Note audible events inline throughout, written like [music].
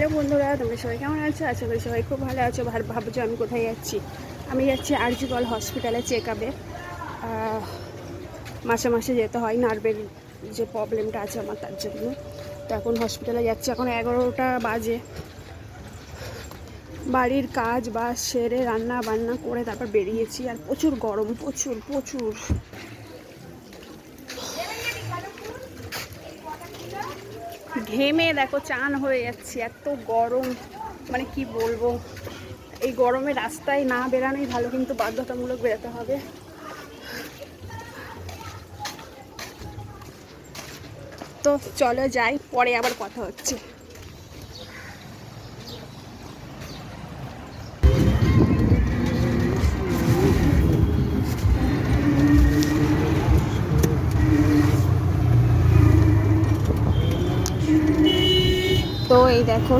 Hello বন্ধুরা, তোমরা সবাই কেমন আছো? আশা করি সবাই খুব ভালো আছো। ভাব ভাবছ আমি কোথায় যাচ্ছি? আমি যাচ্ছি আরজিকল হসপিটালে চেক আপে মাসে মাসে যেতে হয় নার্ভের যে প্রবলেমটা আছে আমার, তার জন্য। তো এখন হসপিটালে যাচ্ছি। এখন এগারোটা বাজে। বাড়ির কাজ বা সেরে রান্না বান্না করে তারপর বেরিয়েছি। আর প্রচুর গরম, প্রচুর প্রচুর। ঘেমে দেখো, চান হয়ে যাচ্ছে, এত গরম। মানে কি বলব, এই গরমে রাস্তায় না বেরানোই ভালো, কিন্তু বাধ্যতামূলক বেরোতে হবে। তো চলো যাই, পরে আবার কথা হচ্ছে। এই দেখো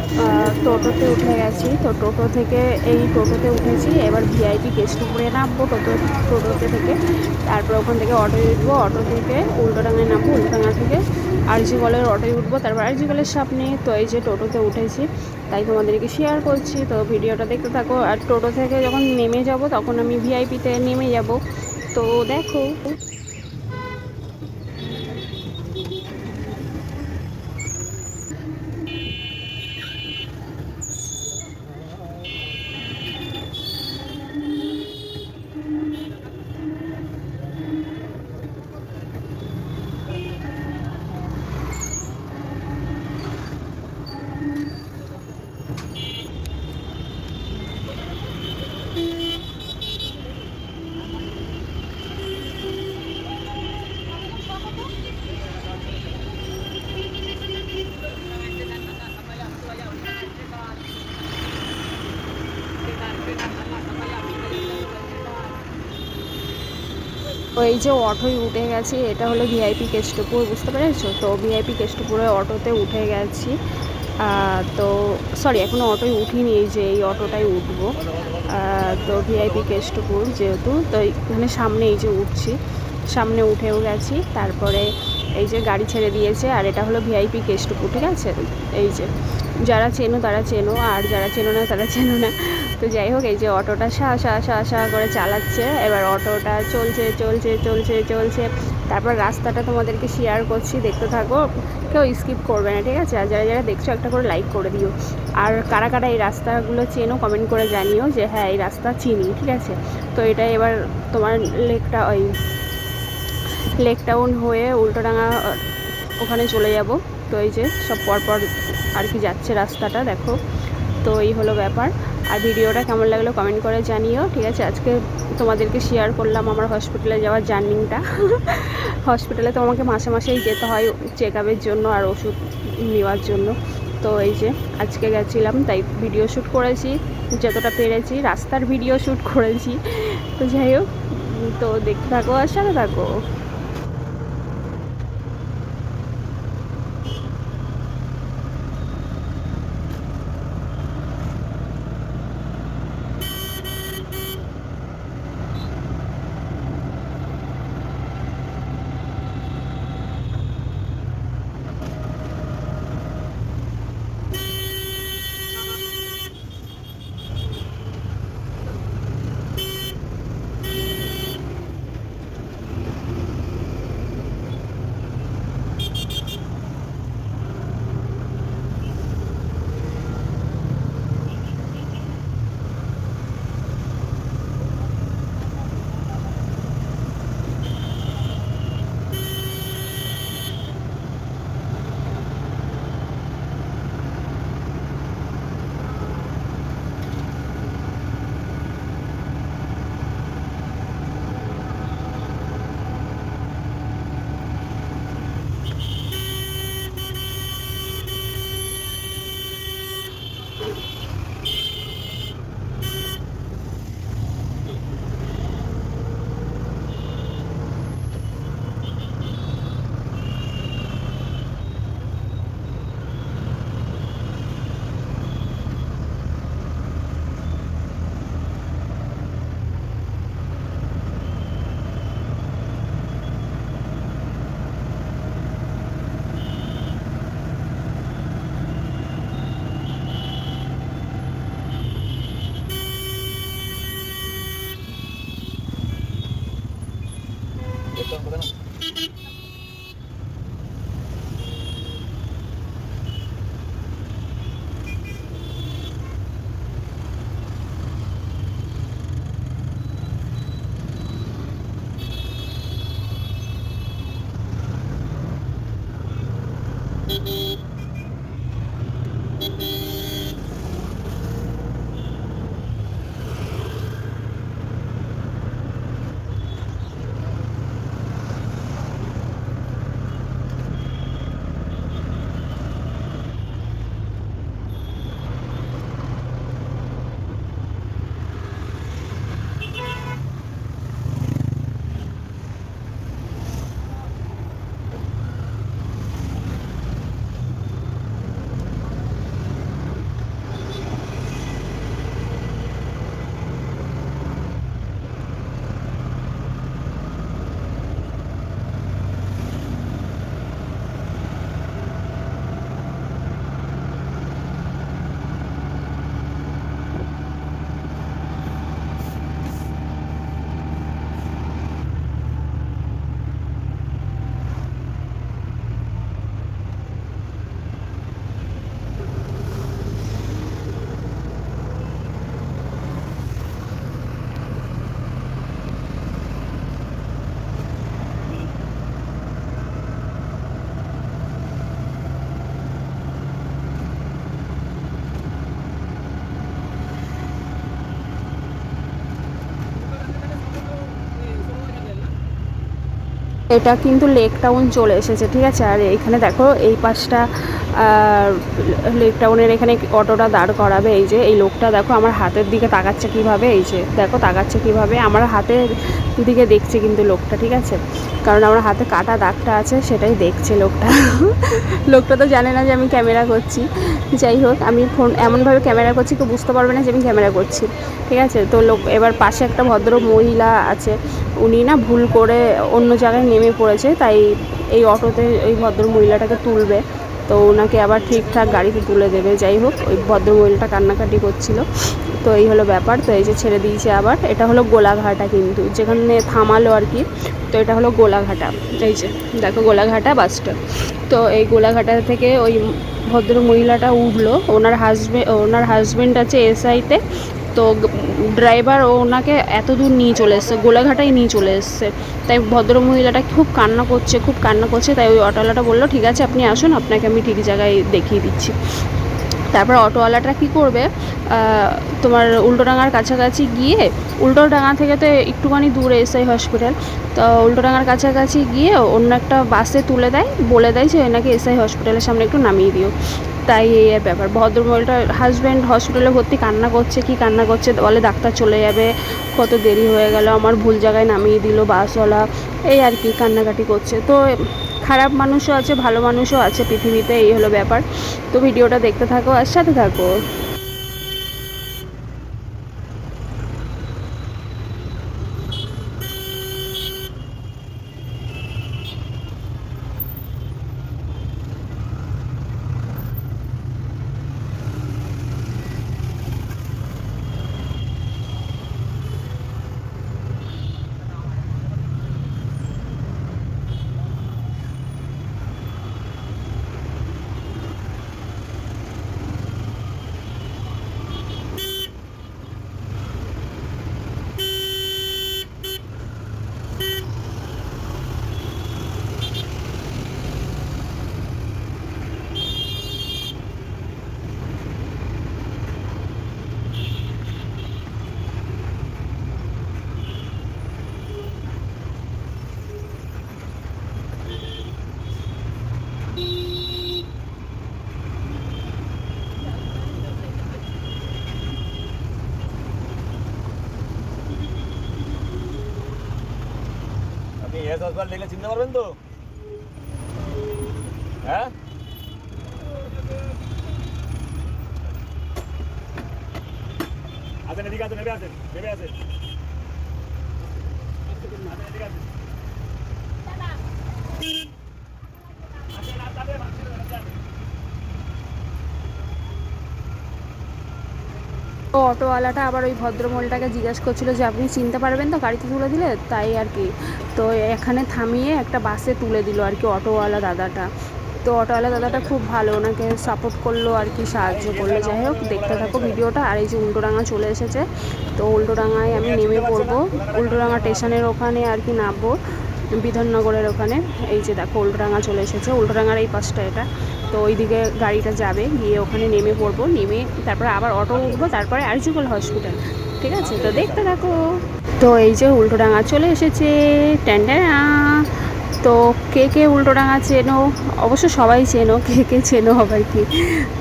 টোটোতে উঠে গেছি। তো টোটো থেকে, এই টোটোতে উঠেছি, এবার ভিআইপি কেষ্টপুরে নামবো টোটো, টোটোতে থেকে। তারপর ওখান থেকে অটোয় উঠবো, অটো থেকে উল্টোডাঙায় নামবো উল্টোডাঙা থেকে আরজি কলের অটোয় উঠবো, তারপর আরজি কলের সামনে তো এই যে টোটোতে উঠেছি, তাই তোমাদেরকে শেয়ার করছি। তো ভিডিওটা দেখতে থাকো। আর টোটো থেকে যখন নেমে যাব, তখন আমি ভিআইপিতে নেমে যাব। তো দেখো। এই যে অটোয় উঠে গেছি, এটা হলো ভিআইপি কেষ্টপুর, বুঝতে পেরেছ? তো ভিআইপি কেষ্টপুরে অটোতে উঠে গেছি। তো সরি এখনও অটোয় উঠিনি এই যে এই অটোটাই উঠবো। তো ভিআইপি কেষ্টপুর যেহেতু, তো এখানে সামনে এই যে উঠছি। সামনে উঠেও গেছি, তারপরে এই যে গাড়ি ছেড়ে দিয়েছে, আর এটা হলো ভিআইপি কেষ্টপুর, ঠিক আছে? এই যে, যারা চেনো তারা চেনো, আর যারা চেনো না তারা চেনো না। তো যাই হোক, এই যে অটোটা সা সা সা সা করে চালাচ্ছে। এবার অটোটা চলছে চলছে চলছে চলছে। তারপর রাস্তাটা তোমাদেরকে শেয়ার করছি, দেখতে থাকো। কেউ স্কিপ করবে না, ঠিক আছে? আর যারা যারা দেখছ, একটা করে লাইক করে দিও। আর কারা কারা এই রাস্তাগুলো চেনো কমেন্ট করে জানিও যে হ্যাঁ এই রাস্তা চিনি, ঠিক আছে? তো এটা এবার তোমার লেকটা ওই লেক টাউন হয়ে উল্টোডাঙা ওখানে চলে যাব। তো এই যে সব পরপর আর কি যাচ্ছে রাস্তাটা, দেখো। তো এই হলো ব্যাপার। আর ভিডিওটা কেমন লাগল কমেন্ট করে জানিও, ঠিক আছে? আজকে তোমাদেরকে শেয়ার করলাম আমার হসপিটালে যাওয়ার জার্নিংটা হসপিটালে [laughs] তো আমাকে মাসে মাসেই যেতে হয় চেক জন্য আর ওষুধ নেওয়ার জন্য। তো এই যে আজকে গেছিলাম, তাই ভিডিও শ্যুট করেছি, যতটা পেরেছি, রাস্তার ভিডিও শ্যুট করেছি। তো যাই হোক, তো দেখতে থাকো আর সাথে থাকো। এটা কিন্তু লেক টাউন চলে এসেছে ঠিক আছে? আর এইখানে দেখো এই পাশটা লেক টাউনের এখানে অটোটা দাঁড় করাবে। এই যে, এই লোকটা দেখো আমার হাতের দিকে তাকাচ্ছে কীভাবে। এই যে, দেখো তাকাচ্ছে কীভাবে। আমার হাতের দিকে দেখছে কিন্তু লোকটা, ঠিক আছে? কারণ আমার হাতে কাটা দাগটা আছে, সেটাই দেখছে লোকটা। [laughs] লোকটা তো জানে না যে আমি ক্যামেরা করছি। যাই হোক, আমি ফোন এমনভাবে ক্যামেরা করছি, কেউ বুঝতে পারবে না যে আমি ক্যামেরা করছি। ঠিক আছে? তো লোক, এবার পাশে একটা ভদ্র মহিলা আছে। উনি না ভুল করে অন্য জায়গায় নেমে পড়েছে, তাই এই অটোতে ওই ভদ্র মহিলাটাকে তুলবে। তো ওনাকে আবার ঠিকঠাক গাড়িতে তুলে দেবে, যাই হোক, ওই ভদ্র মহিলাটা কান্নাকাটি করছিল। তো এই হলো ব্যাপার, তো এই যে ছেড়ে দিয়েছে আবার, এটা হলো গোলাঘাটা কিন্তু, যেখানে থামালো আর কি, তো এটা হলো গোলাঘাটা, এই যে, দেখো গোলাঘাটা বাস স্ট্যান্ড তো এই গোলাঘাটা থেকে ওই ভদ্র মহিলাটা উঠল, ওনার হাজবেন্ড ওনার হাজব্যান্ড আছে এসআইতে তো ড্রাইভার ওনাকে এত দূর নিয়ে চলে এসছে গোলাঘাটায় নিয়ে চলে এসছে। তাই ভদ্র মহিলাটা খুব কান্না করছে, খুব কান্না করছে, তাই ওই অটোওয়ালাটা বলল, ঠিক আছে, আপনি আসুন, আপনাকে আমি ঠিক জায়গায় দেখিয়ে দিচ্ছি। তারপর অটোওয়ালাটা কী করবে তোমার উল্টোডাঙার কাছাকাছি গিয়ে উল্টোডাঙা থেকে তো একটুখানি দূরে এসআই হসপিটাল, তো উল্টোডাঙার কাছাকাছি গিয়ে অন্য একটা বাসে তুলে দেয়, বলে দেয় যে এনাকে এসআই হসপিটালের সামনে একটু নামিয়ে দিও। তাই এই ব্যাপার। ভদ্রমহিলাটার হাজব্যান্ড হসপিটালে ভর্তি, কান্না করছে, কি কান্না করছে বলে ডাক্তার চলে যাবে। কত দেরি হয়ে গেল, আমার ভুল জায়গায় নামিয়ে দিল বাসওয়ালা। এই আর কি কান্নাকাটি করছে। তো খারাপ মানুষও আছে, ভালো মানুষও আছে পৃথিবীতে, এই হলো ব্যাপার। তো ভিডিওটা দেখতে থাকো আর সাথে থাকো। এস দেখলে চিনতে পারবেন তো হ্যাঁ আসেন এদিকে আসেন নেবে আসেন নেবে আসেন এদিকে। আসেন, আর তাদের আসেন, আসেন। তো অটোওয়ালাটা আবার ওই ভদ্রমহলটাকে জিজ্ঞাসা করছিল যে, আপনি চিনতে পারবেন তো গাড়িতে তুলে দিলে? তাই আর কি। তো এখানে থামিয়ে একটা বাসে তুলে দিল আর কি অটোওয়ালা দাদাটা। তো অটোওয়ালা দাদাটা খুব ভালো, ওনাকে সাপোর্ট করল আর কি, সাহায্য করল। যাই হোক, দেখতে থাকো ভিডিওটা। আর এই যে উল্টোডাঙা চলে এসেছে, তো উল্টোডাঙায় আমি নেমে পড়ব। উল্টোডাঙা স্টেশনের ওখানে আর কি নামবো, বিধাননগরের ওখানে। এই যে দেখো উল্টোডাঙা চলে এসেছে। উল্টোডাঙার এই পাশটা এটা। তো ওইদিকে গাড়িটা যাবে, গিয়ে ওখানে নেমে পড়ব, নেমে তারপরে আবার অটো উঠবো, তারপরে আরজুকল হসপিটাল ঠিক আছে? তো দেখতে থাকো। তো এই যে উল্টোডাঙা চলে এসেছে ট্যান্ডারা তো কে কে উল্টোডাঙা চেনো? অবশ্য সবাই চেনো, কে কে চেনো আবার কি?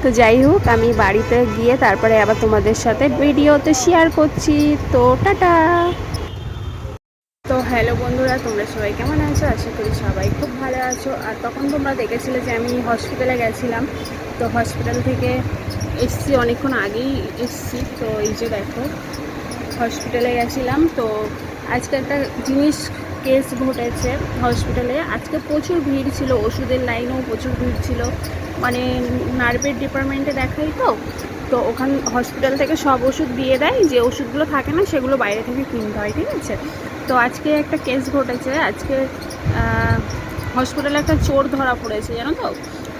তো যাই হোক, আমি বাড়িতে গিয়ে তারপরে আবার তোমাদের সাথে ভিডিওতে শেয়ার করছি। তো টাটা। তো হ্যালো বন্ধুরা, তোমরা সবাই কেমন আছো? আশা করি সবাই খুব ভালো আছো। আর তখন তোমরা দেখেছিলে যে আমি হসপিটালে গেছিলাম। তো হসপিটাল থেকে এসছি অনেকক্ষণ আগেই এসছি। তো এই যে দেখো হসপিটালে গেছিলাম। তো আজকে একটা জিনিস কেস ঘটেছে হসপিটালে আজকে প্রচুর ভিড় ছিল, ওষুধের লাইনেও প্রচুর ভিড় ছিল। মানে নার্ভের ডিপার্টমেন্টে দেখাই তো। তো ওখান হসপিটাল থেকে সব ওষুধ দিয়ে দেয়। যে ওষুধগুলো থাকে না, সেগুলো বাইরে থেকে কিনতে হয়, ঠিক আছে? তো আজকে একটা কেস ঘটেছে। আজকে হসপিটালে একটা চোর ধরা পড়েছে, জানো তো?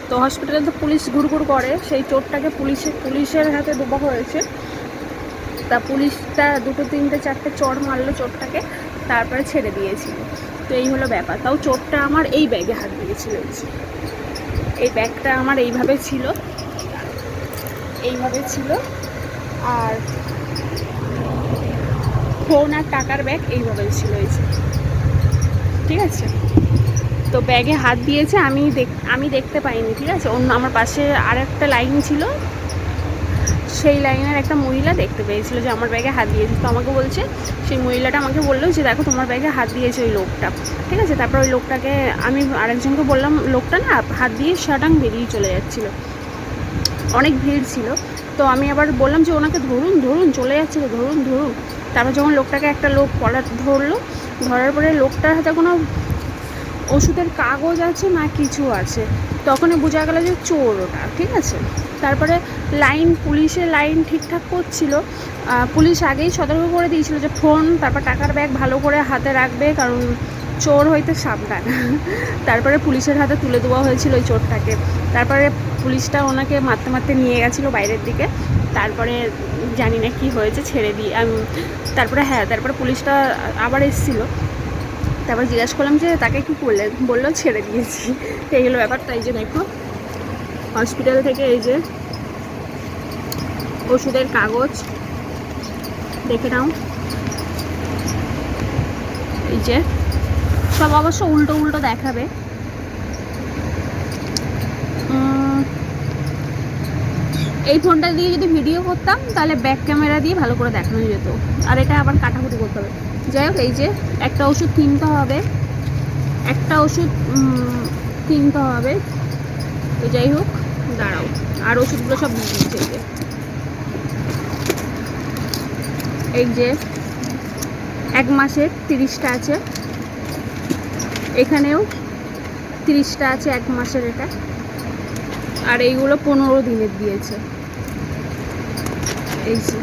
তো হসপিটালে তো পুলিশ ঘুরঘুর করে, সেই চোরটাকে পুলিশের পুলিশের হাতে দেওয়া হয়েছে। তা পুলিশটা দুটো, তিনটে, চারটে চড় মারলো চোরটাকে, তারপরে ছেড়ে দিয়েছিল। তো এই হলো ব্যাপার। তাও চোরটা আমার এই ব্যাগে হাত দিয়েছিল। এই ব্যাগটা আমার এইভাবে ছিল। এইভাবে ছিল। আর ফোন আর টাকার ব্যাগ এইভাবে ছিল। এই ঠিক আছে? তো ব্যাগে হাত দিয়েছে, আমি দেখ, আমি দেখতে পাইনি, ঠিক আছে? অন্য আমার পাশে আর একটা লাইন ছিল। সেই লাইনের একটা মহিলা দেখতে পেয়েছিল যে আমার ব্যাগে হাত দিয়েছে। তো আমাকে বলছে, সেই মহিলাটা আমাকে বলল যে, দেখো, তোমার ব্যাগে হাত দিয়েছে ওই লোকটা। ঠিক আছে? তারপর ওই লোকটাকে আমি আরেকজনকে বললাম, লোকটা না, হাত দিয়ে শাটাং বেরিয়ে চলে যাচ্ছিল। অনেক ভিড় ছিল। তো আমি আবার বললাম যে, ওনাকে ধরুন ধরুন, চলে যাচ্ছে তো ধরুন ধরুন। তারপর যখন লোকটাকে একটা লোক পড়া, ধরলো, ধরার পরে লোকটার হাতে কোনো ওষুধের কাগজ আছে না কিছু আছে? তখনই বোঝা গেল যে চোর ওটা, ঠিক আছে? তারপরে লাইন, পুলিশের লাইন ঠিকঠাক করছিল। পুলিশ আগেই সতর্ক করে দিয়েছিল যে ফোন, তারপর টাকার ব্যাগ ভালো করে হাতে রাখবে, কারণ চোর হইতে সাবধান। তারপরে পুলিশের হাতে তুলে দেওয়া হয়েছিল ওই চোরটাকে। তারপরে পুলিশটা ওনাকে মারতে মারতে নিয়ে গেছিল বাইরের দিকে। তারপরে জানি না কি হয়েছে, ছেড়ে দিয়ে তারপরে হ্যাঁ তারপরে পুলিশটা আবার এসেছিল। তারপর জিজ্ঞাসা করলাম যে তাকে কি করলেন বলল ছেড়ে দিয়েছি। তো এই হলো ব্যাপারটা, এই যে দেখো হসপিটাল থেকে এই যে ওষুধের কাগজ দেখে নাও। এই যে, সব অবশ্য উল্টো উল্টো দেখাবে। এই ফোনটা দিয়ে যদি ভিডিও করতাম, তাহলে ব্যাক ক্যামেরা দিয়ে ভালো করে দেখানো যেত। আর এটা আবার কাটাকুটি করতে হবে। যাই হোক, এই যে একটা ওষুধ কিনতে হবে। একটা ওষুধ কিনতে হবে। তো যাই হোক, দাঁড়াও। আর ওষুধগুলো সব দিয়ে দিচ্ছে এই যে। এই যে এক মাসের তিরিশটা আছে। এখানেও তিরিশটা আছে এক মাসের এটা। আর এইগুলো পনেরো দিনের দিয়েছে। এই যে।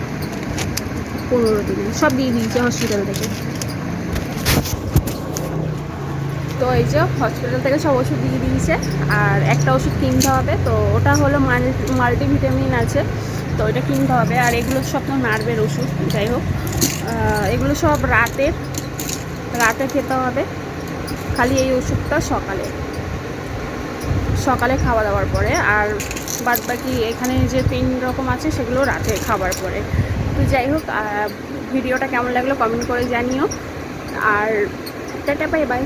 পনেরো দিনের সব দিয়ে দিয়েছে হসপিটাল থেকে। তো এই যে হসপিটাল থেকে সব ওষুধ দিয়ে দিয়েছে, আর একটা ওষুধ কিনতে হবে, তো ওটা হলো মাল্টি মাল্টিভিটামিন আছে, তো ওইটা কিনতে হবে। আর এগুলো সব তো নার্ভের ওষুধ, যাই হোক। এগুলো সব রাতের রাতে খেতে হবে। খালি এই ওষুধটা সকালে। সকালে খাওয়া দাওয়ার পরে, আর বাদ বাকি এখানে যে তিন রকম আছে, সেগুলো রাতে খাবার পরে। তো যাই হোক ভিডিওটা কেমন লাগল কমেন্ট করে জানিও। আর টাটা বাই বাই।